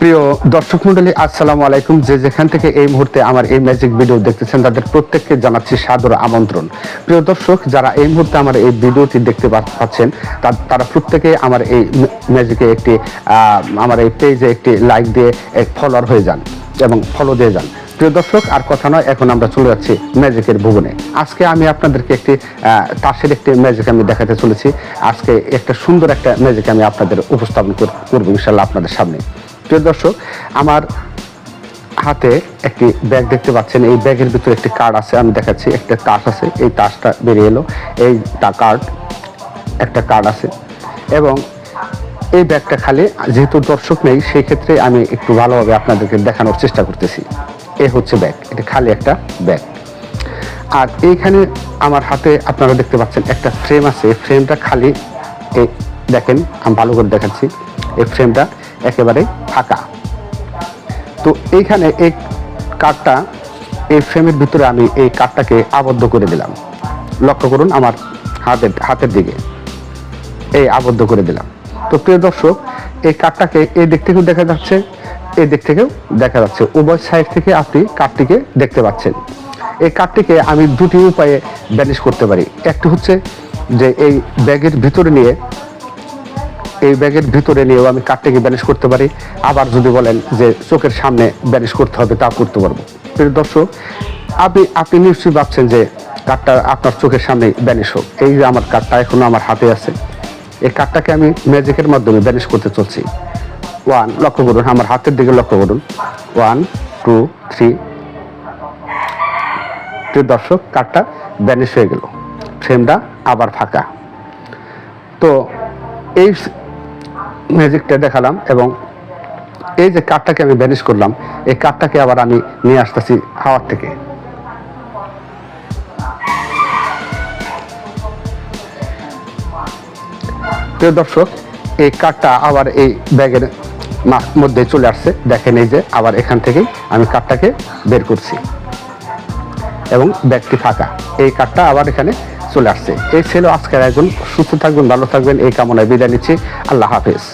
প্রিয় দর্শক মন্ডলী, আসসালামু আলাইকুম। যে যেখান থেকে এই মুহূর্তে আমার এই ম্যাজিক ভিডিও দেখতেছেন, তাদের প্রত্যেককে জানাচ্ছি সাদর আমন্ত্রণ। প্রিয় দর্শক, যারা এই মুহূর্তে আমার এই ভিডিওটি দেখতে পাচ্ছেন তারা প্রত্যেকে আমার এই ম্যাজিকে একটি আমার এই পেজে একটি লাইক দিয়ে এক ফলোয়ার হয়ে যান এবং ফলো দিয়ে যান। প্রিয় দর্শক, আর কথা নয়, এখন আমরা চলে যাচ্ছি ম্যাজিকের ভুবনে। আজকে আমি আপনাদেরকে একটি তাসের একটি ম্যাজিক আমি দেখাতে চলেছি। আজকে একটা সুন্দর একটা ম্যাজিক আমি আপনাদের উপস্থাপন করব, ইনশাল্লাহ আপনাদের সামনে। প্রিয় দর্শক, আমার হাতে একটি ব্যাগ দেখতে পাচ্ছেন। এই ব্যাগের ভিতরে একটি কার্ড আছে, আমি দেখাচ্ছি। একটা তাস আছে, এই তাসটা বেরিয়ে এলো। এই কার্ড একটা কার্ড আছে। এবং এই ব্যাগটা খালি, যেহেতু দর্শক নেই সেই ক্ষেত্রে আমি একটু ভালোভাবে আপনাদেরকে দেখানোর চেষ্টা করতেছি। এ হচ্ছে ব্যাগ, এটা খালি একটা ব্যাগ। আর এইখানে আমার হাতে আপনারা দেখতে পাচ্ছেন, একটা ফ্রেম আছে। এই ফ্রেমটা খালি, এই দেখেন, আমি ভালো করে দেখাচ্ছি। এই ফ্রেমটা একেবারে ফাঁকা। তো এইখানে এই কার্ডটা এই ফ্রেমের ভিতরে আমি এই কার্ডটাকে আবদ্ধ করে দিলাম। লক্ষ্য করুন আমার হাতের হাতের দিকে। এই আবদ্ধ করে দিলাম। তো প্রিয় দর্শক, এই কার্ডটাকে এই দিক থেকেও দেখা যাচ্ছে এই দিক থেকেও দেখা যাচ্ছে। উভয় সাইড থেকে আপনি কার্ডটিকে দেখতে পাচ্ছেন। এই কার্ডটিকে আমি দুটি উপায়ে ব্যানিশ করতে পারি। একটি হচ্ছে যে এই ব্যাগের ভিতরে নিয়ে এই ব্যাগের ভিতরে নিয়েও আমি কার্ডটিকে ব্যানিশ করতে পারি। আবার যদি বলেন যে চোখের সামনে ব্যানিশ করতে হবে তা করতে পারব। প্রিয় দর্শক, আপনি আপনি নিশ্চয়ই ভাবছেন যে কার্ডটা আপনার চোখের সামনে ব্যানিশ হোক। এই যে আমার কার্ডটা এখনও আমার হাতে আছে। এই কার্ডটাকে আমি ম্যাজিকের মাধ্যমে ব্যানিশ করতে চলছি। ওয়ান লক্ষ্য করুন, আমার হাতের দিকে লক্ষ্য করুন। ওয়ান টু থ্রি প্রিয় দর্শক, কার্ডটা ব্যানিশ হয়ে গেল। ফ্রেমটা আবার ফাঁকা। তো এই ম্যাজিকটা দেখালাম এবং এই যে কাঠটাকে আমি ব্যানিশ করলাম, এই কাঠটাকে আবার আমি নিয়ে আসতেছি হাওয়ার থেকে। প্রিয় দর্শক, এই কাঠটা আবার এই ব্যাগের মধ্যে চলে আসছে। দেখেন এই যে আবার এখান থেকেই আমি কাঠটাকে বের করছি। এবং ব্যাগটি ফাঁকা। এই কাঠটা আবার এখানে চলে আসছে। এই ছিল আজকের একজন সুস্থ থাকবেন, ভালো থাকবেন। এই কামনায় বিদায় নিচ্ছি। আল্লাহ হাফেজ।